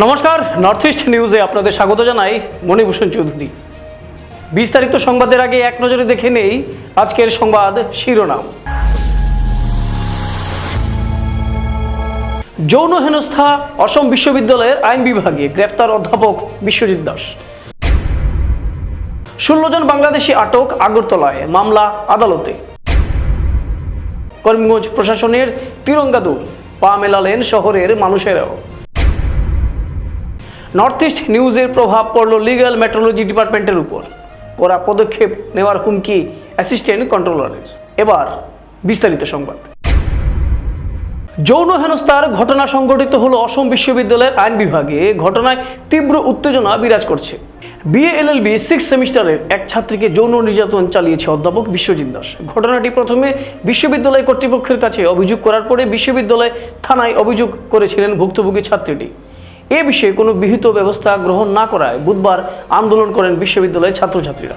নমস্কার north east নিউজে আপনাদের স্বাগত জানাই মণিভূষণ চৌধুরী। বিস্তারিত সংবাদের আগে এক নজরে দেখে নেই আজকের সংবাদ শিরোনাম। যৌন হেনস্থা অসম বিশ্ববিদ্যালয়ের আইন বিভাগে গ্রেপ্তার অধ্যাপক বিশ্বজিৎ দাস। ষোলো জন বাংলাদেশি আটক আগরতলায় মামলা আদালতে। করিমগঞ্জ প্রশাসনের তিরঙ্গা দৌড়, পা মেলালেন শহরের মানুষেরাও। নর্থ ইস্ট নিউজের প্রভাব পড়ল লিগ্যাল মেট্রোলজি ডিপার্টমেন্টের উপর। কড়া পদক্ষেপ নেওয়ার হুমকি অ্যাসিস্ট্যান্ট কন্ট্রোলারের এবার বিস্তারিত সংবাদ। যৌন হেনস্থার ঘটনা সংঘটিত হলো অসম বিশ্ববিদ্যালয়ের আইন বিভাগে। ঘটনায় তীব্র উত্তেজনা বিরাজ করছে। বিএ এলএলবি সিক্স সেমিস্টারের এক ছাত্রীকে যৌন নির্যাতন চালিয়েছে অধ্যাপক বিশ্বজিৎ দাস। ঘটনাটি প্রথমে বিশ্ববিদ্যালয় কর্তৃপক্ষের কাছে অভিযোগ করার পরে বিশ্ববিদ্যালয় থানায় অভিযোগ করেছিলেন ভুক্তভোগী ছাত্রীটি। এ বিষয়ে কোনো বিহিত ব্যবস্থা গ্রহণ না করায় বুধবার আন্দোলন করেন বিশ্ববিদ্যালয়ের ছাত্রছাত্রীরা।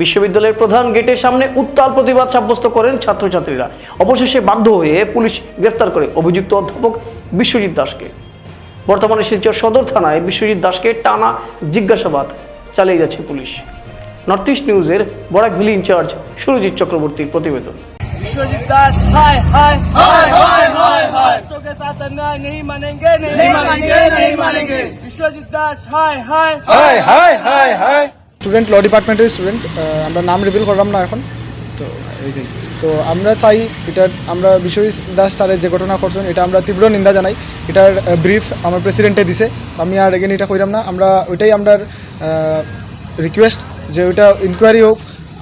বিশ্ববিদ্যালয়ের প্রধান গেটের সামনে উত্তাল প্রতিবাদ সাব্যস্ত করেন ছাত্রছাত্রীরা। অবশেষে বাধ্য হয়ে পুলিশ গ্রেফতার করে অভিযুক্ত অধ্যাপক বিশ্বজিৎ দাসকে। বর্তমানে শিলচর সদর থানায় বিশ্বজিৎ দাসকে টানা জিজ্ঞাসাবাদ চালিয়ে যাচ্ছে পুলিশ। নর্থ ইস্ট নিউজের বরাকভিলি ইনচার্জ সুরজিৎ চক্রবর্তীর প্রতিবেদন। বিশ্বজিৎ দাস हाय हाय बच्चों के साथ अन्याय नहीं मानेंगे नहीं, नहीं मानेंगे नहीं मानेंगे विश्वजीत दास हाय हाय हाय हाय हाय हाय স্টুডেন্ট ল ডিপার্টমেন্টের স্টুডেন্ট আমরা নাম রিভিল করলাম না এখন তো এইটাই তো আমরা চাই এটার আমরা বিশ্বজিৎ দাস স্যারের যে ঘটনা করছেন এটা আমরা তীব্র নিন্দা জানাই এটার ব্রিফ আমার প্রেসিডেন্টে দিছে তো আমি আর এগেন এটা কইরাম না আমরা ওইটাই আমরা রিকোয়েস্ট যে ওইটা ইনকোয়ারি হোক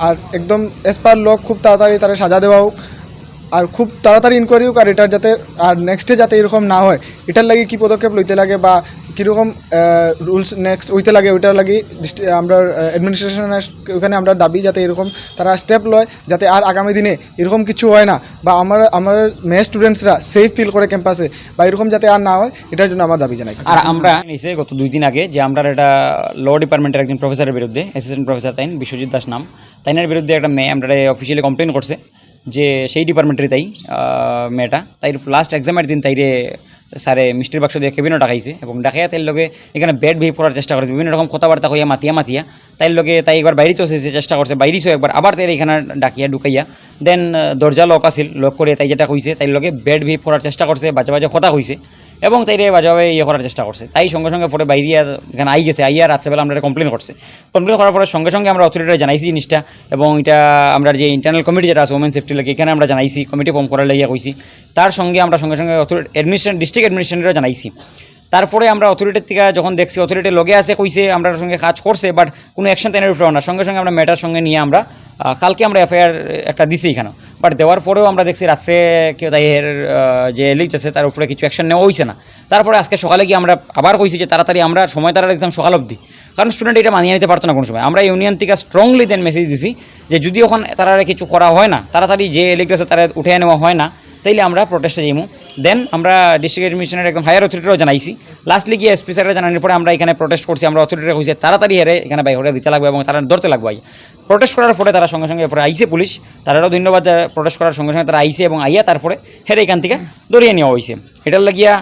আর একদম এস পার লক খুব তাড়াতাড়ি তারা সাজা দেওয়া হোক আর খুব তাড়াতাড়ি ইনকোয়ারি হোক আর এটার যাতে, আর নেক্সটে যাতে এরকম না হয়, এটার লাগে কি পদক্ষেপ লইতে লাগে বা কীরকম রুলস নেক্সট হইতে লাগে ওইটার লাগে আমরা অ্যাডমিনিস্ট্রেশনের ওখানে আমরা দাবি যাতে এরকম তারা স্টেপ লয়, যাতে আর আগামী দিনে এরকম কিছু হয় না বা আমার আমার মেয়ে স্টুডেন্টসরা সেফ ফিল করে ক্যাম্পাসে বা এরকম যাতে আর না হয়, এটার জন্য আমার দাবি জানাই। আর আমরা নিছে গত দুই দিন আগে যে আমরা এটা ল ডিপার্টমেন্টের একজন প্রফেসরের বিরুদ্ধে অ্যাসিস্ট্যান্ট প্রফেসর তাইন, বিশ্বজিৎ দাস নাম, তাইনের বিরুদ্ধে একটা মেয়ে আমরা অফিসিয়ালি কমপ্লেন করছে। যে সেই ডিপার্টমেন্টেরই তাই আহ, মেয়েটা তাই লাস্ট এক্সামের দিন তাইরে স্যারে মিষ্টির বাক্স দিয়ে কেবিনও ডাকাইছে এবং ডাকাইয়া তাইর লগে এখানে ব্যাড বিহেভ করার চেষ্টা করেছে। বিভিন্ন রকম কথাবার্তা কইয়া মাতিয়া মাতিয়া। তাইর লগে তাই একবার বাইরে চলছে চেষ্টা করছে। বাইরেছেও একবার আবার তাই এখানে ডাকিয়া, ঢুকাইয়া। দেন দরজা লক আছিল লক করে তাই যেটা কইছে তাইর লগে ব্যাড বিহেভ করার চেষ্টা করছে, বাজে বাজে কথা কইছে। এবং তাইরে বাজাবে ইয়ে করার চেষ্টা করছে। তাই সঙ্গে সঙ্গে পরে বাইরে এখানে আই গেছে, আইয়া রাত্রেবেলা আমরা কমপ্লেন করছে। কমপ্লেন করার পরে সঙ্গে সঙ্গে আমরা অথরিটিরা জানাইছি জিনিসটা এবং এটা আমরা যে ইন্টারনাল কমিটি যেটা আছে ওমেন সেফটি লাগে, এখানে আমরা জানাইছি কমিটি ফর্ম করার লাগিয়া কইছি। তার সঙ্গে আমরা সঙ্গে সঙ্গে অথরিটি অ্যাডমিনিস্ট্রেশন ডিস্ট্রিক্ট অ্যাডমিনিস্ট্রেশনরা জানাইছি। তারপরে আমরা অথরিটির থেকে যখন দেখছি অথরিটি লগে আসে কইছে, আমরা সঙ্গে কাজ করছে বাট কোনো অ্যাকশন তেনের উপরে না। সঙ্গে সঙ্গে আমরা ম্যাটার সঙ্গে নিয়ে আমরা কালকে আমরা এফআইআর একটা দিছি এখানে। বাট দেওয়ার পরেও আমরা দেখছি রাত্রে কেউ তাই এর যে লিচ আছে, তার উপরে কিছু অ্যাকশন নেওয়া হয়েছে না। তারপরে আজকে সকালে গিয়ে আমরা আবার কইছি যে তাড়াতাড়ি আমরা সময় তারা একদম সকাল অবধি। কারণ স্টুডেন্ট এটা মানিয়ে নিতে পারতো না কোনো সময়। আমরা ইউনিয়ন থেকে স্ট্রংলি দেন মেসেজ দিছি যে যদি ওখান তারা কিছু করা হয় না, তাড়াতাড়ি যে এলিক আছে তারা উঠে নেওয়া হয় না, তাইলে আমরা প্রোটেস্টে যাইমু। দেন আমরা ডিস্ট্রিক্ট অ্যাডমিশনের একদম হায়ার অথরিটিরাও জানাইছি। লাস্টলি গিয়ে এসপি স্যারের জানানোর পরে আমরা এখানে প্রোটেস্ট করছি। আমরা অথরিটিরা কইছে তাড়াতাড়ি হেরে এখানে বাইরে দিতে লাগবে এবং তারা ধরতে লাগবে প্রোটেস্ট করার পরে তারা সঙ্গে সঙ্গে এরপরে আইসে পুলিশ। তারাও ধন্যবাদ প্রটেস্ট করার সঙ্গে সঙ্গে তারা আইসে এবং আইয়া তারপরে হেরে এখান থেকে দরিয়ে নেওয়া হয়েছে এটার লাগিয়া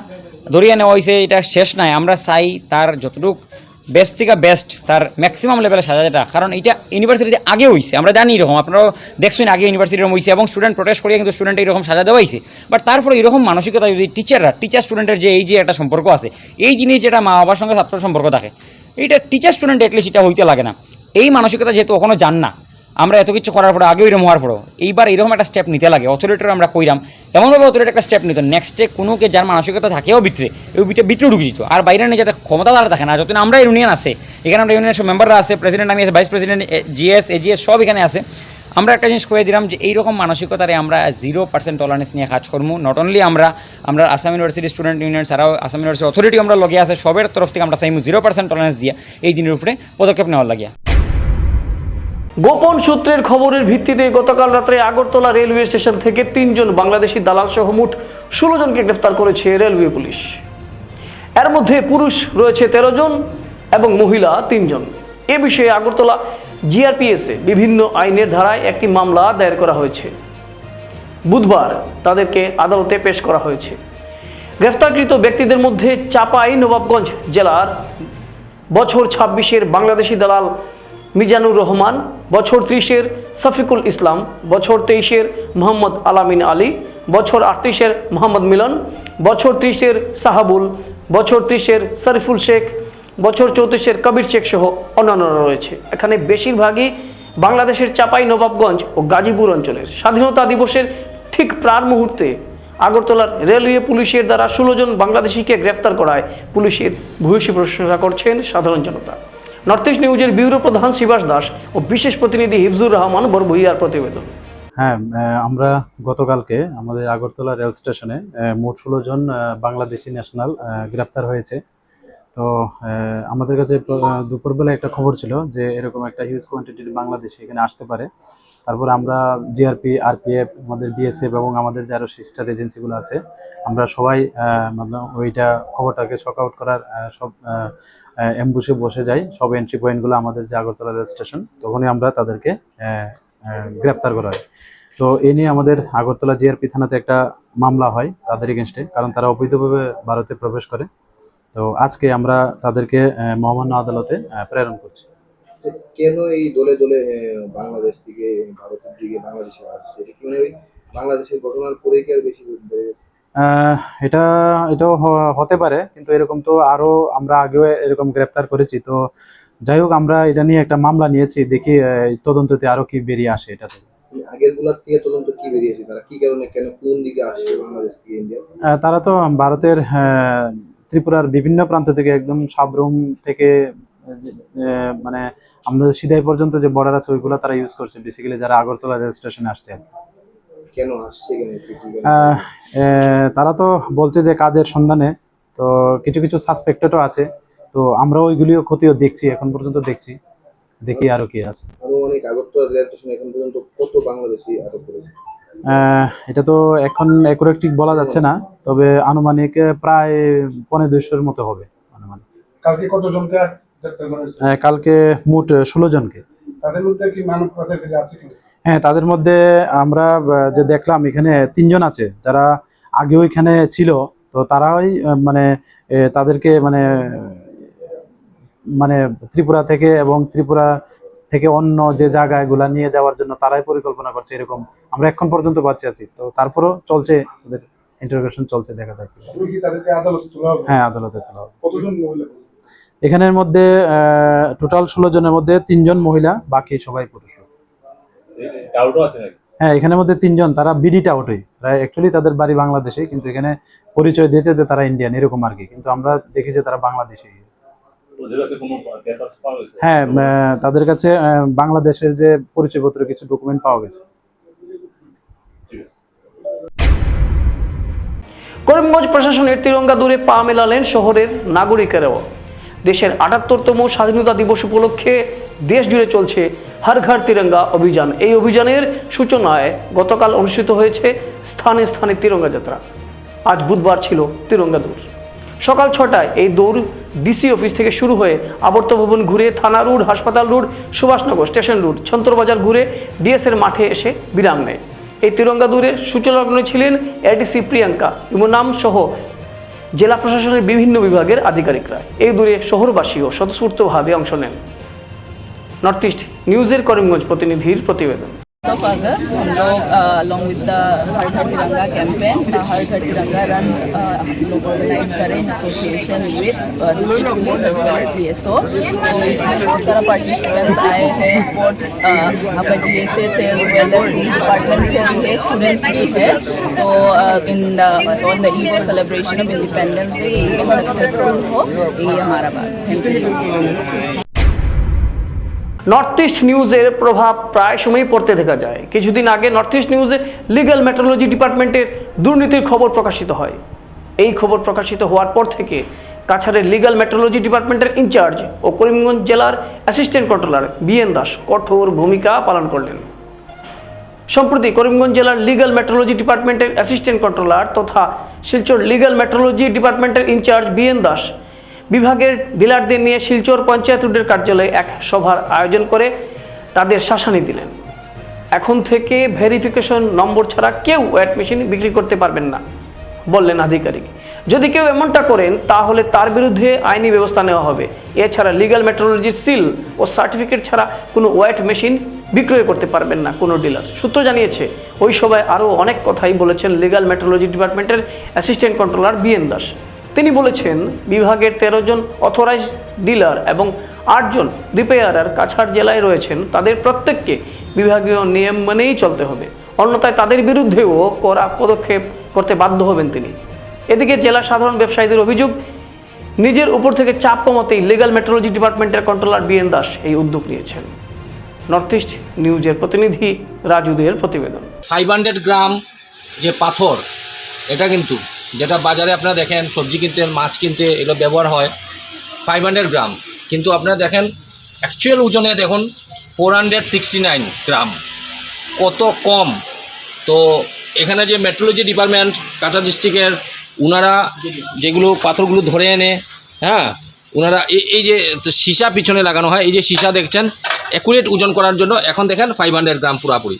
দরিয়ে নেওয়া হয়েছে এটা শেষ নাই। আমরা চাই তার যতটুক বেস্ট থেকে বেস্ট তার ম্যাক্সিমাম লেভেলে সাজা যেটা। কারণ এটা ইউনিভার্সিটিতে আগে হয়েছে আমরা জানি এরকম। আপনারাও দেখছেন আগে ইউনিভার্সিটি এরকম হয়েছে এবং স্টুডেন্ট প্রোটেস্ট করিয়ে কিন্তু স্টুডেন্ট এরকম সাজা দেওয়া হয়েছে বাট তারপরে এরকম মানসিকতা যদি টিচাররা টিচার স্টুডেন্টের যে এই যে একটা সম্পর্ক আছে, এই জিনিস যেটা মা বাবার সঙ্গে ছাত্র সম্পর্ক থাকে এইটা টিচার স্টুডেন্ট অ্যাটলিস্ট এটা হইতে লাগে না। এই মানসিকতা যেহেতু কখনো জান না আমরা এত কিছু করার পরে আগেও এরকম হওয়ার পরেও। এইবার এরকম একটা স্টেপ নিতে লাগে। অথরিটির আমরা কইরাম। এমনভাবে অথরিটি একটা স্টেপ নিত নেক্সটে কোনো কে যার মানসিকতা থাকেও ভিতরে এই ভিতরে ভিতরে ঢুকে দিত আর বাইরে নিয়ে যাতে ক্ষমতা তারা থাকে না। যতদিন আমরা ইউনিয়ন আছে, এখানে আমরা ইউনিয়নের মেম্বাররা আছে প্রেসিডেন্ট আমি আছে ভাইস প্রেসিডেন্ট জিএস এজিএস সব এখানে আছে। আমরা একটা জিনিস কয়ে দিলাম যে এইরকম মানসিকতারে আমরা জিরো পার্সেন্ট টলারেন্স নিয়ে কাজ করব নট অনলি আমরা আমরা আসাম ইউনিভার্সিটি স্টুডেন্ট ইউনিয়ন ছাড়াও আসাম ইউনিভার্সিটি অথরিটি আমরা লগে আছে, সবের তরফ থেকে আমরা চাইমু জিরো পার্সেন্ট টলারেন্স দিয়ে। এই জিনিসের উপরে পদক্ষেপ নেওয়ার লাগিয়া। গোপন সূত্রের খবরের ভিত্তিতে গতকাল রাত্রে আগরতলা রেলওয়ে স্টেশন থেকে তিনজন বাংলাদেশি দালাল সহ মোট ষোলো জনকে গ্রেফতার করেছে রেলওয়ে পুলিশ। এর মধ্যে পুরুষ রয়েছে তেরো জন এবং মহিলা তিনজন। এ বিষয়ে আগরতলা জিআরপিএসে বিভিন্ন আইনের ধারায় একটি মামলা দায়ের করা হয়েছে। বুধবার তাদেরকে আদালতে পেশ করা হয়েছে। গ্রেফতারকৃত ব্যক্তিদের মধ্যে চাপাই নবাবগঞ্জ জেলার বছর ছাব্বিশের বাংলাদেশি দালাল মিজানুর রহমান, বছর ত্রিশের শফিকুল ইসলাম, বছর তেইশের মোহাম্মদ আলামিন আলী, বছর আটত্রিশের মোহাম্মদ মিলন, বছর ত্রিশের সাহাবুল, বছর ত্রিশের শরীফুল শেখ, বছর চৌত্রিশের কবির শেখ সহ অন্যান্যরা রয়েছে। এখানে বেশিরভাগই বাংলাদেশের চাপাই, নবাবগঞ্জ ও গাজীপুর অঞ্চলের। স্বাধীনতা দিবসের ঠিক প্রাণ মুহূর্তে আগরতলার রেলওয়ে পুলিশের দ্বারা ষোলো জন বাংলাদেশিকে গ্রেফতার করায় পুলিশের ভূয়সী প্রশংসা করছেন সাধারণ জনতা। নর্থ ইস্ট নিউজের ব্যুরো প্রধান শিবাস দাস ও বিশেষ প্রতিনিধি হিফজুর রহমান বরভুইয়ার প্রতিবেদন। হ্যাঁ আমরা গতকালকে আমাদের আগরতলা রেল স্টেশনে মোট ষোলো জন বাংলাদেশি ন্যাশনাল গ্রেপ্তার হয়েছে। তো আমাদের কাছে দুপুরবেলা একটা খবর ছিল যে এরকম একটা হিউজ কোয়ান্টিটির বাংলাদেশি এখানে আসতে পারে। তারপর আমরা জিআরপি আরপিএফ আমাদের বিএসএফ এবং আমাদের যে আরও সিস্টার এজেন্সিগুলো আছে, আমরা সবাই মতলব ওইটা খবরটাকে শক আউট করার সব অ্যাম্বুসে বসে যাই। সব এন্ট্রি পয়েন্টগুলো আমাদের যে আগরতলা রেল স্টেশন, তখনই আমরা তাদেরকে গ্রেপ্তার করা হয়। তো এ নিয়ে আমাদের আগরতলা জিআরপি থানাতে একটা মামলা হয় তাদের এগেনস্টে কারণ তারা অবৈধভাবে ভারতে প্রবেশ করে। তো আজকে আমরা তাদেরকে মহামান্য আদালতে প্রেরণ করছি। কেন এই দলে দলে বাংলাদেশ থেকে ভারতের দিকে বাংলাদেশে আসছে? মানে বাংলাদেশের ঘটনার পরেই কি আর বেশি এটা এটাও হতে পারে কিন্তু এরকম তো আরও আমরা আগেও এরকম গ্রেপ্তার করেছি। তো যাই হোক আমরা এটা নিয়ে একটা মামলা নিয়েছি দেখি তদন্ততে আরও কি বেরিয়ে আসে এটা থেকে তারা তো ভারতের ত্রিপুরার বিভিন্ন প্রান্ত থেকে একদম সাবরুম থেকে মানে আমাদের সিধাই পর্যন্ত যে বর্ডার আছে ওইগুলো তারা ইউজ করছে বেসিক্যালি যারা আগরতলা রেল স্টেশনে আসছে। কেন আসছে তারা তো বলছে যে কাজের সন্ধানে তো কিছু কিছু সাসপেক্টেডও আছে। তো আমরা ওইগুলিও ক্ষতিও দেখছি এখন পর্যন্ত দেখছি। দেখি আরও কি আছে। আরও অনেক আগরতলা রেল স্টেশন এখন পর্যন্ত কত বাংলাদেশি আটক করেছে? এটা তো এখন একুরেট ঠিক বলা যাচ্ছে না তবে আনুমানিক প্রায় পনেরো দুইশোর মতো হবে আনুমানিক। কালকে কতজনকে মোট ষোলো জনকে। তাদের মধ্যে কি মানব পাচারকারী আছে কি হ্যাঁ তাদের মধ্যে আমরা যে দেখলাম এখানে তিনজন আছে যারা আগেও এখানে ছিল তো তারাই মানে তাদেরকে মানে মানে ত্রিপুরা থেকে এবং ত্রিপুরা থেকে অন্য যে জায়গাগুলা নিয়ে যাওয়ার জন্য তারাই পরিকল্পনা করছে এরকম আমরা এখন পর্যন্ত পাচ্ছি আছি তো তারপরও চলছে তাদের ইন্টারোগেশন চলছে দেখা যাক হয়। আদালতে তোলা হবে। এখানের মধ্যে টোটাল ষোলো জনের মধ্যে তিনজন মহিলা বাকি সবাই পুরুষ। হ্যাঁ এখানের মধ্যে তিনজন তারা বিডিটা আউটই তারা অ্যাকচুয়ালি তাদের বাড়ি বাংলাদেশে কিন্তু এখানে পরিচয় দিয়েছে যে তারা ইন্ডিয়ান এরকম আর কি। কিন্তু আমরা দেখি যে তারা বাংলাদেশি। হ্যাঁ তাদের কাছে আহ, বাংলাদেশের যে পরিচয়পত্র কিছু ডকুমেন্ট পাওয়া গেছে। করিমগঞ্জ প্রশাসনের তিরঙ্গা দূরে পা মেলালেন শহরের নাগরিকেরাও। দেশের আটাত্তরতম স্বাধীনতা দিবস উপলক্ষে দেশ জুড়ে চলছে হর ঘর তিরঙ্গা অভিযান। এই অভিযানের সূচনায় গতকাল অনুষ্ঠিত হয়েছে স্থানে স্থানে তিরঙ্গা যাত্রা। আজ বুধবার ছিল তিরঙ্গা দৌড়। সকাল ছটায় এই দৌড় ডিসি অফিস থেকে শুরু হয়ে আবর্ত ভবন ঘুরে থানা রোড, হাসপাতাল road, Subhashnagar station road, Chhantarbazar ঘুরে ডিএসের মাঠে এসে বিরাম নেয়। এই তিরঙ্গা দৌড়ের সূচলগ্নে ছিলেন এডিসি প্রিয়াঙ্কা। ইমনাম সহ জেলা প্রশাসনের বিভিন্ন বিভাগের আধিকারিকরা। এই দূরে শহরবাসীও স্বতঃস্ফূর্তভাবে অংশ নেন। নর্থ ইস্ট নিউজের করিমগঞ্জ প্রতিনিধির প্রতিবেদন। Of August हम लोग अलॉन्ग विद द हर घर तिरंगा कैंपेन हर घर तिरंगा रन हम लोग ऑर्गेनाइज करें association with police as well D S O इसमें बहुत सारा पार्टिसिपेंट्स आए हैं स्पोर्ट्स आपका ji as well D department से भी है स्टूडेंट्स भी है. तो in on the eve of celebration of independence day ये सक्सेसफुल हो, ये हमारा बात. Thank you so much north east নিউজের প্রভাব প্রায় সময়ই পড়তে দেখা যায়। কিছুদিন আগে নর্থ ইস্ট নিউজে লিগ্যাল মেট্রোলজি ডিপার্টমেন্টের দুর্নীতির খবর প্রকাশিত হয়। এই খবর প্রকাশিত হওয়ার পর থেকে কাছাড়ের লিগাল মেট্রোলজি ডিপার্টমেন্টের ইনচার্জ ও করিমগঞ্জ জেলার অ্যাসিস্ট্যান্ট কন্ট্রোলার বিএন দাস কঠোর ভূমিকা পালন করলেন। সম্প্রতি করিমগঞ্জ জেলার লিগ্যাল মেট্রোলজি ডিপার্টমেন্টের অ্যাসিস্ট্যান্ট কন্ট্রোলার তথা শিলচর লিগ্যাল মেট্রোলজি ডিপার্টমেন্টের ইনচার্জ বিএন দাস বিভাগের ডিলারদের নিয়ে শিলচর পঞ্চায়েত রোডের কার্যালয়ে এক সভার আয়োজন করে তাদের শাসানি দিলেন। এখন থেকে ভেরিফিকেশন নম্বর ছাড়া কেউ ওয়েট মেশিন বিক্রি করতে পারবেন না, বললেন আধিকারিক। যদি কেউ এমনটা করেন, তাহলে তার বিরুদ্ধে আইনি ব্যবস্থা নেওয়া হবে। এছাড়া লিগ্যাল মেট্রোলজির সিল ও সার্টিফিকেট ছাড়া কোনো ওয়েট মেশিন বিক্রয় করতে পারবেন না কোনো ডিলার। সূত্র জানিয়েছে, ওই সভায় আরও অনেক কথাই বলেছেন লিগাল মেট্রোলজি ডিপার্টমেন্টের assistant controller B N Das. তিনি বলেছেন, বিভাগের তেরো জন অথরাইজ ডিলার এবং আটজন রিপেয়ারার কাছাড় জেলায় রয়েছেন, তাদের প্রত্যেককে বিভাগীয় নিয়ম মেনেই চলতে হবে। অন্যথায় তাদের বিরুদ্ধেও করা পদক্ষেপ করতে বাধ্য হবেন তিনি। এদিকে জেলা সাধারণ ব্যবসায়ীদের অভিযোগ, নিজের উপর থেকে চাপ কমাতেই লিগ্যাল মেট্রোলজি ডিপার্টমেন্টের কন্ট্রোলার বিএন দাস এই উদ্যোগ নিয়েছেন। নর্থ ইস্ট নিউজের প্রতিনিধি রাজুদের প্রতিবেদন। ফাইভ হান্ড্রেড গ্রাম যে পাথর, এটা কিন্তু যেটা বাজারে আপনারা দেখেন, সবজি কিনতে, মাছ কিনতে, এগুলো ব্যবহার হয় ফাইভ হান্ড্রেড গ্রাম। কিন্তু আপনারা দেখেন অ্যাকচুয়াল ওজনে দেখুন four hundred sixty nine gram. কত কম। তো এখানে যে মেট্রোলজি ডিপার্টমেন্ট কাঁচা ডিস্ট্রিক্টের ওনারা যেগুলো পাথরগুলো ধরে এনে হ্যাঁ ওনারা এই যে সীসা পিছনে লাগানো হয়, এই যে সীসা দেখছেন অ্যাকুরেট ওজন করার জন্য এখন দেখেন ফাইভ হান্ড্রেড গ্রাম পুরাপুরি।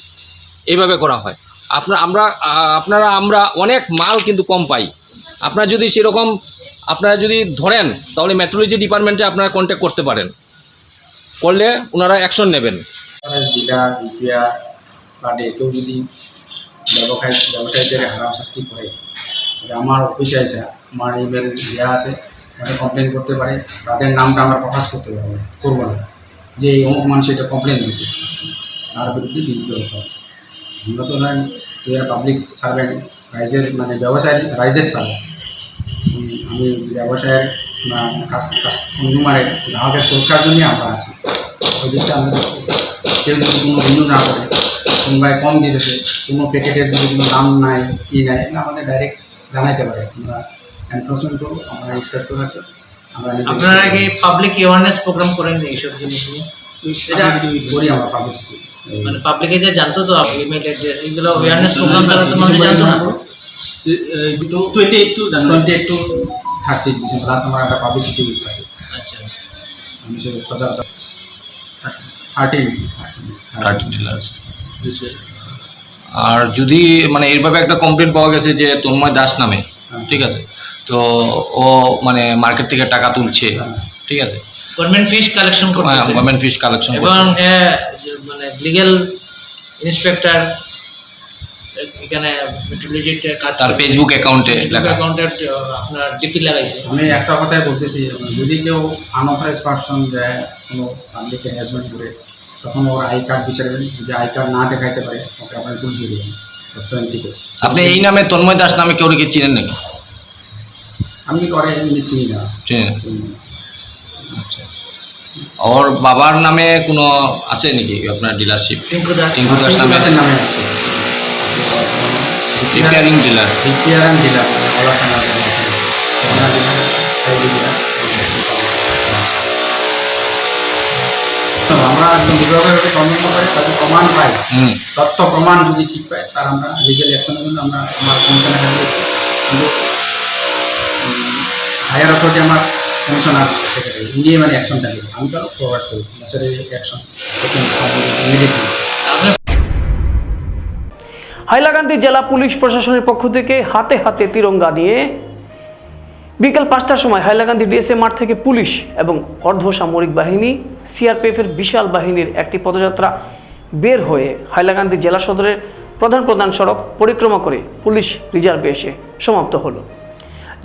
এইভাবে করা হয়। আপনার, আমরা আপনারা, আমরা অনেক মাল কিন্তু কম পাই। আপনারা যদি সেরকম, আপনারা যদি ধরেন, তাহলে মেট্রোলজি ডিপার্টমেন্টে আপনারা কন্ট্যাক্ট করতে পারেন। করলে ওনারা অ্যাকশন নেবেন। ডিলার রিপেয়ার বা ডে কেউ যদি ব্যবসায়ী, ব্যবসায়ীদের আমার অফিসে আছে আমার ইমেল দেওয়া আছে তাদের কমপ্লেন করতে পারে। তাদের নামটা আমরা প্রকাশ করতে পারব করব না। যে অমুক মানুষ এটা কমপ্লেন দিয়েছে, তার বিরুদ্ধে বিরুদ্ধ পাবলিক সার্ভেন্ট রাইজের মানে ব্যবসায়ী রাইজের সার্ভেন্ট আমি ব্যবসায়ের কাজ কনজিউমারের গ্রাহকের সুরক্ষার জন্যই আমরা আছি। ওই দিকটা আমরা কেউ যদি কোনো রিনিউ না করে কিংবা কম দিতেছে কোনো প্যাকেটের যদি কোনো দাম নাই কি নাই আমাদের ডাইরেক্ট জানাইতে পারে। আমরা এনফোর্সমেন্ট করব আমরা ইন্সপেক্টর আছে আমরা আপনারা কি পাবলিক অ্যাওয়ারনেস প্রোগ্রাম করেন এইসব জিনিস নিয়ে? এটা করি আমরা পাবলিক মানে পাবলিকে যে জানতো তো ইমেল অ্যাড্রেস এগুলো অ্যাওয়ারনেস প্রোগ্রাম তারা তো মানুষ জানতো না? Twenty eight two twenty eight two thirty December last আমার একটা পাবলিসিটি উইক থাকে। আচ্ছা। আমি সে সজাগ থার্টি আর যদি মানে এইভাবে একটা কমপ্লেন পাওয়া গেছে যে তন্ময় দাস নামে ঠিক আছে? তো ও মানে মার্কেট থেকে টাকা তুলছে ঠিক আছে? গভর্নমেন্ট ফিস কালেকশন করতেছে। গভর্নমেন্ট ফিস কালেকশন এবং মানে লিগ্যাল ইন্সপেক্টর এখানে তার ফেসবুক অ্যাকাউন্টে লেখা। অ্যাকাউন্টে আপনার ডিপি লাগাইছে। আমি একটা কথাই বলতেছি যদি কেউ আনঅথরাইজ পার্সন যায় কোনো পাবলিক হ্যারাসমেন্ট করে তখন ওর আই কার্ড বিচারবেন যদি আই কার্ড না দেখাইতে পারে ওকে আপনার পুলিশ দিয়ে দেবেন আপনি এই নামে তন্ময় দাস নামে কেউ কি চিনেন নাকি? আমি করে এমনি চিনি না। চিনেন? চিনি না। আচ্ছা। ওর বাবার নামে কোনো আছে নাকি আপনার ডিলারশিপ টিঙ্কু দাস টিঙ্কু দাস নামে দাসের নামে আছে। রিপেয়ারিং ডিলার রিপেয়ার ডিলার তো আমরা একদম বিভাগের কমেন্ট করে তাদের প্রমাণ পাই। তথ্য প্রমাণ যদি ঠিক পাই তার আমরা লিগেল অ্যাকশনের জন্য আমরা আমার কমিশনের কাছে। কিন্তু হায়ার অথরিটি আমার মানে অ্যাকশনটা নেবে আমি তো প্রোভাইড করি অ্যাকশন হাইলাকান্দি জেলা পুলিশ প্রশাসনের পক্ষ থেকে হাতে হাতে তিরঙ্গা নিয়ে বিকেল পাঁচটার সময় হাইলাকান্দি ডিএসএ মাঠ থেকে পুলিশ এবং অর্ধ সামরিক বাহিনী, সিআরপিএফের বিশাল বাহিনীর একটি পদযাত্রা বের হয়ে হাইলাকান্দি জেলা সদরের প্রধান প্রধান সড়ক পরিক্রমা করে পুলিশ রিজার্ভে এসে সমাপ্ত হলো।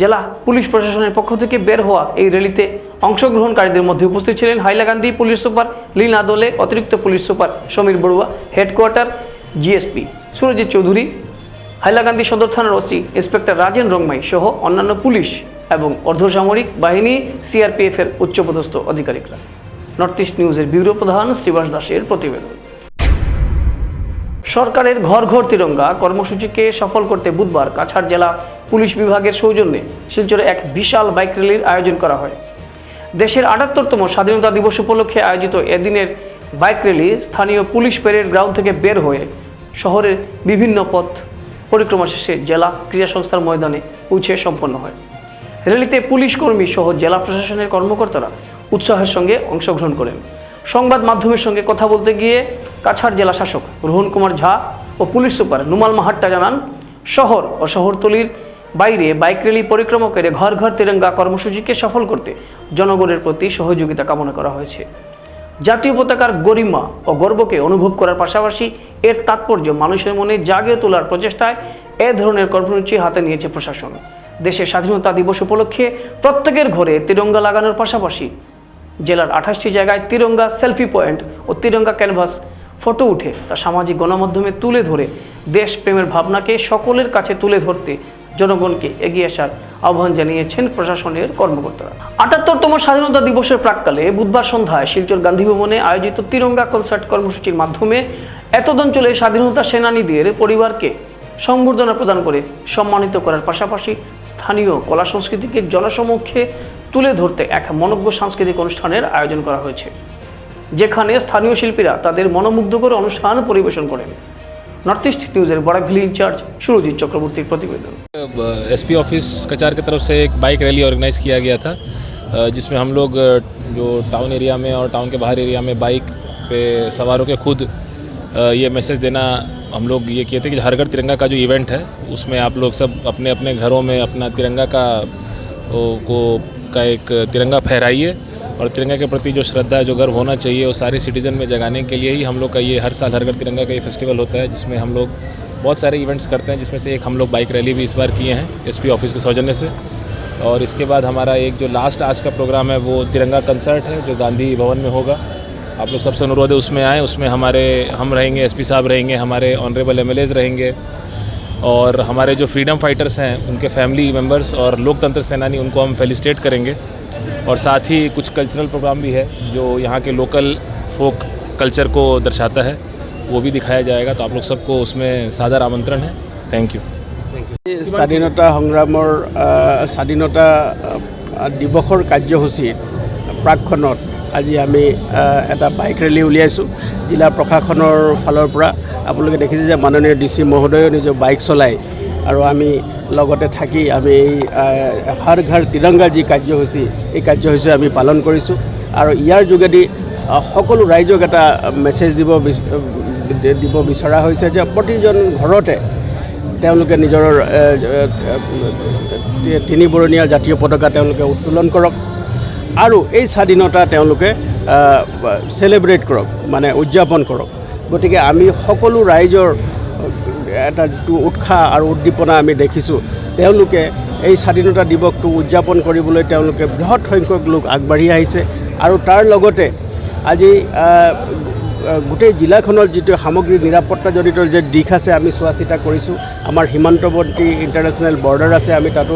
জেলা পুলিশ প্রশাসনের পক্ষ থেকে বের হওয়া এই র্যালিতে অংশগ্রহণকারীদের মধ্যে উপস্থিত ছিলেন হাইলাকান্দি পুলিশ সুপার লীনা দোলে, অতিরিক্ত police super Samir Baruah, headquarter GSP Surajit Chowdhury Hailakandi সদর থানার ওসি ইন্সপেক্টর রাজেন রংমাই সহ অন্যান্য পুলিশ এবং অর্ধসামরিক বাহিনী সিআরপিএফ এর উচ্চপদস্থ আধিকারিকরা। নর্থ ইস্ট নিউজের ব্যুরো প্রধান শ্রীবাস দাসের প্রতিবেদন। সরকারের ঘর ঘর তিরঙ্গা কর্মসূচিকে সফল করতে বুধবার কাছাড় জেলা পুলিশ বিভাগের সৌজন্যে শিলচরে এক বিশাল বাইক র্যালির আয়োজন করা হয়। দেশের আটাত্তরতম স্বাধীনতা দিবস উপলক্ষে আয়োজিত এদিনের বাইক র্যালি স্থানীয় পুলিশ প্যারেড গ্রাউন্ড থেকে বের হয়ে শহরের বিভিন্ন পথ পরিক্রমা শেষে জেলা ক্রীড়া সংস্থার ময়দানে পৌঁছে সম্পন্ন হয়। র্যালিতে পুলিশ কর্মী সহ জেলা প্রশাসনের কর্মকর্তারা উৎসাহের সঙ্গে অংশগ্রহণ করেন। সংবাদ মাধ্যমের সঙ্গে কথা বলতে গিয়ে কাছাড় জেলা শাসক রোহন কুমার ঝা ও পুলিশ সুপার নুমাল মাহাট্টা জানান, শহর ও শহরতলির বাইরে বাইক র্যালি পরিক্রমা করে ঘর ঘর তিরঙ্গা কর্মসূচিকে সফল করতে জনগণের প্রতি সহযোগিতা কামনা করা হয়েছে। জাতীয় পতাকার গরিমা ও গর্বকে অনুভব করার পাশাপাশি এর তাৎপর্য মানুষের মনে জাগিয়ে তোলার প্রচেষ্টায় এ ধরনের কর্মসূচি হাতে নিয়েছে প্রশাসন। দেশের স্বাধীনতা দিবস উপলক্ষে প্রত্যেকের ঘরে তিরঙ্গা লাগানোর পাশাপাশি জেলার আঠাশটি জায়গায় তিরঙ্গা সেলফি পয়েন্ট ও তিরঙ্গা ক্যানভাস ফটো উঠে তা সামাজিক গণমাধ্যমে তুলে ধরে। দেশপ্রেমের ভাবনাকে সকলের কাছে তুলে ধরতে জনগণকে এগিয়ে আসার আহ্বান জানিয়েছেন প্রশাসনের কর্মকর্তারা। আটাত্তরতম স্বাধীনতা দিবসের প্রাককালে বুধবার সন্ধ্যায় শিলচর গান্ধী ভবনে আয়োজিত তিরঙ্গা কনসার্ট কর্মসূচির মাধ্যমে এতদ অঞ্চলে স্বাধীনতা সেনানীদের পরিবারকে সংবর্ধনা প্রদান করে সম্মানিত করার পাশাপাশি স্থানীয় কলা সংস্কৃতিকে জনসমক্ষে তুলে ধরতে এক মনজ্ঞ সাংস্কৃতিক অনুষ্ঠানের আয়োজন করা হয়েছে যেখানে স্থানীয় শিল্পীরা তাদের মনোমুগ্ধকর অনুষ্ঠান পরিবেশন করেন নর্থ ইস্ট নিউজের বরাকভিলি ইনচার্জ সুরজিৎ চক্রবর্তীর প্রতিবেদন एसपी ऑफिस कचार की तरफ से एक बाइक रैली ऑर्गेनाइज़ किया गया था अ, जिसमें हम लोग अ, जो टाउन एरिया में और टाउन के बाहर एरिया में बाइक पे सवार होकर खुद अ, ये मैसेज देना हम लोग ये किए थे कि हर घर तिरंगा का जो इवेंट है उसमें आप लोग सब अपने अपने घरों में अपना तिरंगा का वो, को का एक तिरंगा फहराइए और तिरंगा के प्रति जो श्रद्धा, जो गर्व होना चाहिए, वो सारे सिटीज़न में जगाने के लिए ही हम लोग का ये हर साल, हर घर तिरंगा का ये फेस्टिवल होता है, जिसमें हम लोग बहुत सारे इवेंट्स करते हैं, जिसमें से एक हम लोग बाइक रैली भी इस बार किए हैं एसपी ऑफ़िस के सौजन्य से। और इसके बाद हमारा एक जो लास्ट आज का प्रोग्राम है, वो तिरंगा कंसर्ट है, जो गांधी भवन में होगा। आप लोग सबसे अनुरोध है उसमें आएँ, उसमें हमारे, हम रहेंगे एसपी साहब रहेंगे, हमारे ऑनरेबल एम रहेंगे और हमारे जो फ्रीडम फाइटर्स हैं उनके फैमिली मेम्बर्स और लोकतंत्र सेनानी उनको हम फेलिसिटेट करेंगे और साथ ही कुछ कल्चरल प्रोग्राम भी है जो यहाँ के लोकल फोक कल्चर को दर्शाता है वो भी दिखाया जाएगा तो आप लोग सबको उसमें सादर आमंत्रण है थैंक यू স্বাধীনতা সংগ্ৰামৰ আহ, স্বাধীনতা আহ, দিৱসৰ কাৰ্যসূচীত প্ৰাকখনত আজি আমি এটা বাইক ৰেলী উলিয়াইছোঁ। জিলা প্ৰশাসনৰ ফালৰ পৰা। আপোনালোকে দেখিছে যে মাননীয় ডি চি মহোদয়েও নিজৰ বাইক চলায় আৰু আমি লগতে থাকি আমি এই হৰ ঘৰ তিৰংগা যি কাৰ্যসূচী এই কাৰ্যসূচী আমি পালন কৰিছোঁ। আৰু ইয়াৰ যোগেদি সকলো ৰাইজক এটা মেছেজ দিব দিব বিচৰা হৈছে যে প্ৰতিজন ঘৰতে তেওঁলোকে নিজৰ এ, এ, তিনি বৰণীয়া জাতীয় পতাকা তেওঁলোকে উত্তোলন কৰক। আৰু এই স্বাধীনতা তেওঁলোকে চেলিব্ৰেট কৰক মানে উদযাপন কৰক। গতিকে আমি সকলো ৰাইজৰ এটা যিটো উৎসাহ আৰু উদ্দীপনা আমি দেখিছোঁ, তেওঁলোকে এই স্বাধীনতা দিৱসটো উদযাপন কৰিবলৈ তেওঁলোকে বৃহৎ সংখ্যক লোক আগবাঢ়ি আহিছে। আৰু তাৰ লগতে আজি গোটেই জিলাখনৰ যিটো সামগ্ৰিক নিৰাপত্তাজনিত যে দিশ আছে, আমি চোৱা চিতা কৰিছোঁ। আমাৰ সীমান্তৱৰ্তী ইণ্টাৰনেশ্যনেল বৰ্ডাৰ আছে, আমি তাতো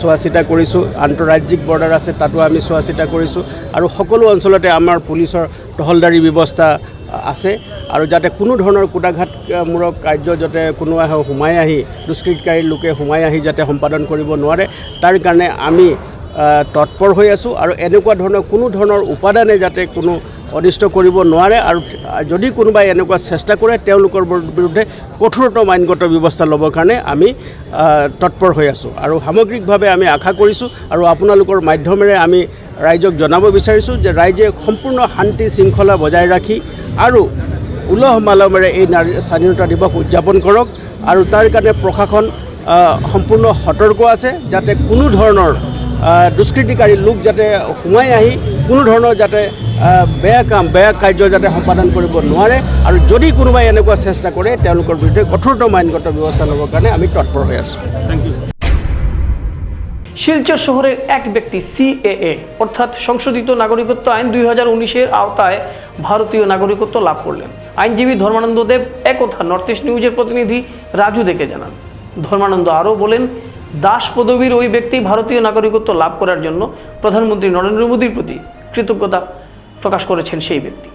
চোৱা চিতা কৰিছোঁ। আন্তঃৰাজ্যিক বৰ্ডাৰ আছে, তাতো আমি চোৱা চিতা কৰিছোঁ। আৰু সকলো অঞ্চলতে আমাৰ পুলিচৰ টহলদাৰী ব্যৱস্থা আছে। আৰু যাতে কোনো ধৰণৰ কুটাঘাতমূলক কাৰ্য যাতে কোনোৱে সোমাই আহি দুষ্কৃতকাৰী লোকে সোমাই আহি যাতে সম্পাদন কৰিব নোৱাৰে, তাৰ কাৰণে আমি তৎপৰ হৈ আছোঁ। আৰু এনেকুৱা ধৰণৰ কোনো ধৰণৰ উপাদানে যাতে কোনো অনিষ্ট কৰিব নোৱাৰে আৰু যদি কোনোবাই এনেকুৱা চেষ্টা কৰে, তেওঁলোকৰ বিৰুদ্ধে কঠোৰতম আইনগত ব্যৱস্থা ল'বৰ কাৰণে আমি তৎপৰ হৈ আছোঁ। আৰু সামগ্ৰিকভাৱে আমি আশা কৰিছোঁ আৰু আপোনালোকৰ মাধ্যমেৰে আমি ৰাইজক জনাব বিচাৰিছোঁ যে ৰাইজে সম্পূৰ্ণ শান্তি শৃংখলা বজাই ৰাখি আৰু উলহ মালমেৰে এই নাৰী, স্বাধীনতা দিৱস উদযাপন কৰক আৰু তাৰ কাৰণে প্ৰশাসন সম্পূৰ্ণ সতৰ্ক আছে যাতে কোনো ধৰণৰ দুষ্কৃতিকাৰী লোক যাতে সোমাই আহি কোনো ধৰণৰ যাতে বেয়া কাম বেয়া কাৰ্য যাতে সম্পাদন কৰিব নোৱাৰে আৰু যদি কোনোবাই এনেকুৱা চেষ্টা কৰে তেওঁলোকৰ বিৰুদ্ধে কঠোৰতম আইনগত ব্যৱস্থা ল'বৰ কাৰণে আমি তৎপৰ হৈ আছোঁ। থেংক ইউ শিলচর শহরের এক ব্যক্তি সিএএ অর্থাৎ সংশোধিত নাগরিকত্ব আইন দুই হাজার উনিশের আওতায় ভারতীয় নাগরিকত্ব লাভ করলেন। আইনজীবী ধর্মানন্দ দেব একথা নর্থ ইস্ট নিউজের প্রতিনিধি রাজু দেখে জানান। ধর্মানন্দ আরও বলেন দাস পদবীর ওই ব্যক্তি ভারতীয় নাগরিকত্ব লাভ করার জন্য প্রধানমন্ত্রী নরেন্দ্র মোদীর প্রতি কৃতজ্ঞতা প্রকাশ করেছেন সেই ব্যক্তি।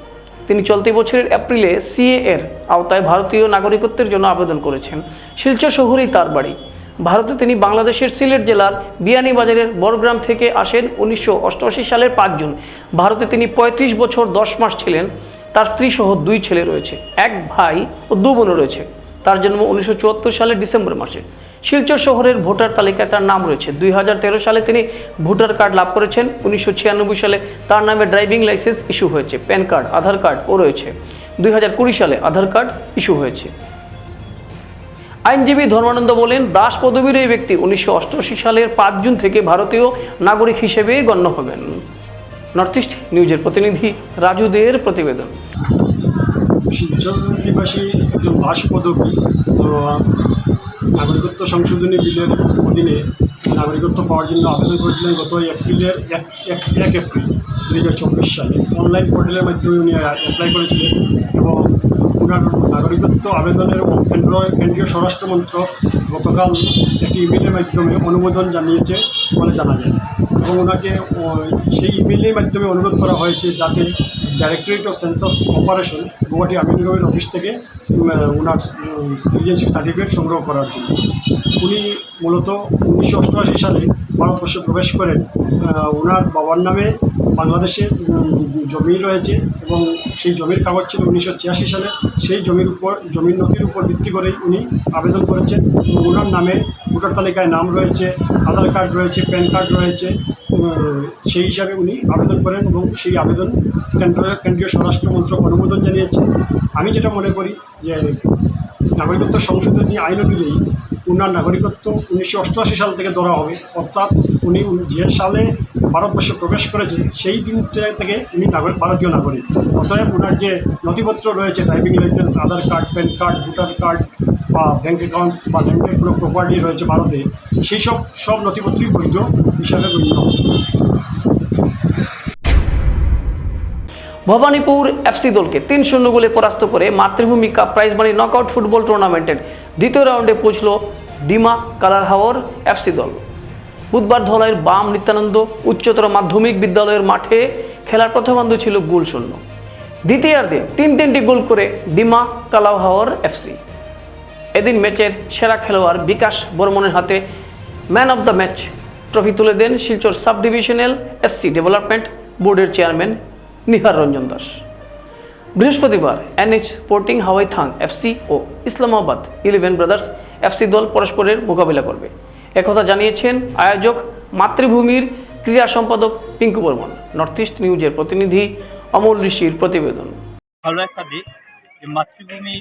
তিনি চলতি বছরের এপ্রিলে সিএ এর আওতায় ভারতীয় নাগরিকত্বের জন্য আবেদন করেছেন। শিলচর শহরেই তার বাড়ি। ভারতে তিনি বাংলাদেশের সিলেট জেলার বিয়ানীবাজারের বড়গ্রাম থেকে আসেন উনিশশো অষ্টআশি সালের পাঁচ জুন। ভারতে তিনি ৩৫ বছর দশ মাস ছিলেন। তার স্ত্রী সহ দুই ছেলে রয়েছে। এক ভাই ও দু বোন রয়েছে। তার জন্ম উনিশশো চুয়াত্তর সালের ডিসেম্বর মাসে। শিলচর শহরের ভোটার তালিকায় তার নাম রয়েছে। দুই হাজার তেরো সালে তিনি ভোটার কার্ড লাভ করেছেন। উনিশশো ছিয়ানব্বই সালে তার নামে ড্রাইভিং লাইসেন্স ইস্যু হয়েছে। প্যান কার্ড, আধার কার্ড ও রয়েছে। দুই হাজার কুড়ি সালে আধার কার্ড ইস্যু হয়েছে। আইনজীবী ধর্মানন্দ বলেন, দাস পদবীর এই ব্যক্তি উনিশশো অষ্টআশি সালের পাঁচ জুন থেকে ভারতীয় নাগরিক হিসেবে গণ্য হবেন। নর্থ ইস্ট নিউজের প্রতিনিধি রাজুদের প্রতিবেদন। শিলচর নিবাসী দাস পদবী নাগরিকত্ব সংশোধনী বিলের অধীনে নাগরিকত্ব পাওয়ার জন্য আবেদন করেছিলেন গত এপ্রিলের এক এক এপ্রিল দু হাজার চব্বিশ সালে। অনলাইন পোর্টালের মাধ্যমে উনি অ্যাপ্লাই করেছিলেন এবং নাগরিকত্ব আবেদনের কেন্দ্র কেন্দ্রীয় স্বরাষ্ট্র মন্ত্রক গতকাল একটি ইমেলের মাধ্যমে অনুমোদন জানিয়েছে বলে জানা যায়। এবং ওনাকে সেই ইমেলের মাধ্যমে অনুরোধ করা হয়েছে যাতে directorate of census operation Guwahati আমিনগরের office থেকে ওনার সিটিজেনশিপ সার্টিফিকেট সংগ্রহ করার জন্য। উনি মূলত উনিশশো অষ্টআশি সালে ভারতবর্ষে প্রবেশ করেন ওনার বাবার নামে বাংলাদেশে জমি রয়েছে এবং সেই জমির কাগজ ছিল উনিশশো ছিয়াশি সালে। সেই জমির উপর, জমির নথির উপর ভিত্তি করে উনি আবেদন করেছেন। ওনার নামে ভোটার তালিকায় নাম রয়েছে, আধার কার্ড রয়েছে, প্যান কার্ড রয়েছে সেই হিসাবে উনি আবেদন করেন এবং সেই আবেদন কেন্দ্রীয় কেন্দ্রীয় অনুমোদন জানিয়েছে। আমি যেটা মনে করি যে নাগরিকত্ব সংশোধনী আইন অনুযায়ী ওনার নাগরিকত্ব উনিশশো অষ্টআশি সাল থেকে ধরা হবে। অর্থাৎ উনি যে সালে ভারতবর্ষে প্রবেশ করেছে সেই দিন থেকে উনি নাগরিক ভারতীয় নাগরিক। অতএব ওনার যে নথিপত্র রয়েছে, driving licence, Aadhaar card, PAN card, voter card বা ব্যাঙ্ক অ্যাকাউন্ট বা ল্যান্ডের কোনো প্রপার্টি রয়েছে ভারতে, সেই সব সব নথিপত্রই বৈধ হিসাবে গণ্য। ভবানীপুর এফসি দলকে তিন শূন্য গোলে পরাস্ত করে Matribhumi cup prize money knockout football টুর্নামেন্টের দ্বিতীয় রাউন্ডে পৌঁছল ডিমা কালার হাওয়ার এফসি দল। বুধবার ধলাইয়ের বাম নিত্যানন্দ উচ্চতর মাধ্যমিক বিদ্যালয়ের মাঠে খেলার প্রথমার্ধ ছিল গোল শূন্য। দ্বিতীয়ার্ধে তিন তিনটি গোল করে ডিমা কালাও হাওয়ার এফসি এদিন ম্যাচের সেরা খেলোয়াড় বিকাশ বর্মনের হাতে man of the match trophy তুলে দেন Silchar sub divisional SC development বোর্ডের চেয়ারম্যান নিহার রঞ্জন দাস। বৃহস্পতিবার এনএইচ পোর্টিং হাওয়াই থাং এফসি ও ইসলামাবাদ ইলেভেন ব্রাদার্স এফসি দল পরস্পরের মোকাবিলা করবে। একথা জানিয়েছেন আয়োজক মাতৃভূমির ক্রীড়া সম্পাদক পিঙ্কু বর্মন। নর্থ ইস্ট নিউজের প্রতিনিধি অমল ঋষির প্রতিবেদন। ভালো একটা দিক যে মাতৃভূমি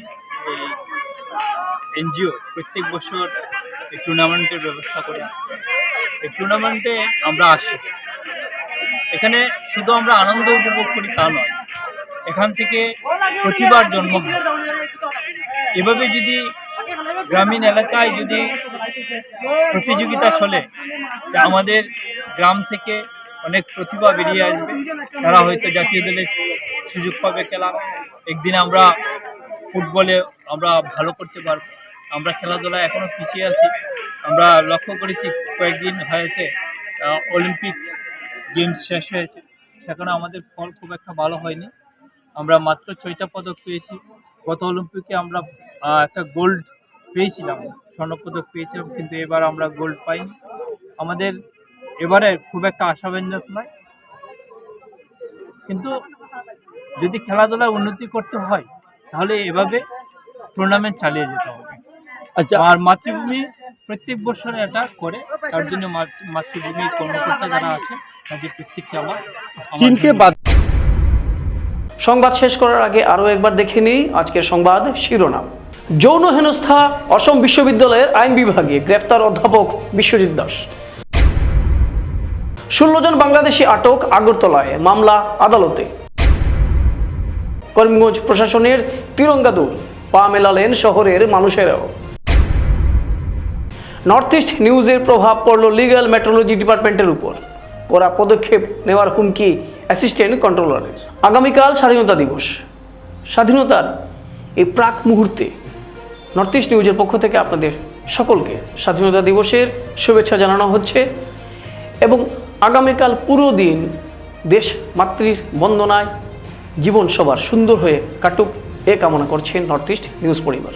এনজিও প্রত্যেক বছর টুর্নামেন্টের ব্যবস্থা করে আসছে। এই টুর্নামেন্টে আমরা আসি। এখানে শুধু আমরা আনন্দ উপভোগ করি তা নয়, এখান থেকে প্রতিবার জন্ম এভাবে যদি গ্রামীণ এলাকায় যদি প্রতিযোগিতা চলে আমাদের গ্রাম থেকে অনেক প্রতিভা বেরিয়ে আসবে। তারা হয়তো জাতীয় দলে সুযোগ পাবে খেলার একদিন আমরা ফুটবলে আমরা ভালো করতে পারব। আমরা খেলাধুলায় এখনও পিছিয়ে আছি। আমরা লক্ষ্য করেছি কয়েকদিন হয়েছে অলিম্পিক গেমস শেষ হয়েছে। সেখানে আমাদের ফল খুব একটা ভালো হয়নি। আমরা মাত্র ছয়টা পদক পেয়েছি। গত অলিম্পিকে আমরা একটা গোল্ড পেয়েছিলাম। স্বর্ণপদক পেয়েছিলাম কিন্তু এবার আমরা গোল্ড পাইনি। আমাদের এবারে খুব একটা আশাব্যঞ্জক নয়। কিন্তু যদি খেলাধুলায় উন্নতি করতে হয় তাহলে এভাবে টুর্নামেন্ট চালিয়ে যেতে হবে। আচ্ছা। আর মাতৃভূমি প্রত্যেক বছর এটা করে। তার জন্য মাতৃ- মাতৃভূমির কর্মকর্তা যারা আছে তাদের প্রত্যেককে আমার চীনকে বাদ সংবাদ শেষ করার আগে আরও একবার দেখে নিই আজকের সংবাদ শিরোনাম। যৌন হেনস্থা অসম বিশ্ববিদ্যালয়ের আইন বিভাগে গ্রেপ্তার অধ্যাপক বিশ্বজিৎ দাস। ষোলো জন বাংলাদেশি আটক আগরতলায় মামলা আদালতে। করিমগঞ্জ প্রশাসনের তিরঙ্গা দৌড়। পা মেলালেন শহরের মানুষেরাও। নর্থ ইস্ট নিউজের প্রভাব পড়ল লিগ্যাল মেট্রোলজি ডিপার্টমেন্টের উপর। কড়া পদক্ষেপ নেওয়ার হুমকি অ্যাসিস্ট্যান্ট কন্ট্রোলারের আগামীকাল স্বাধীনতা দিবস। স্বাধীনতার এই প্রাক মুহূর্তে নর্থ ইস্ট নিউজের পক্ষ থেকে আপনাদের সকলকে স্বাধীনতা দিবসের শুভেচ্ছা জানানো হচ্ছে এবং আগামীকাল পুরো দিন দেশ মাতৃর বন্দনায় জীবন সবার সুন্দর হয়ে কাটুক এ কামনা করছেন নর্থ ইস্ট নিউজ পরিবার।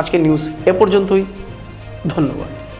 আজকের নিউজ এ পর্যন্তই। ধন্যবাদ।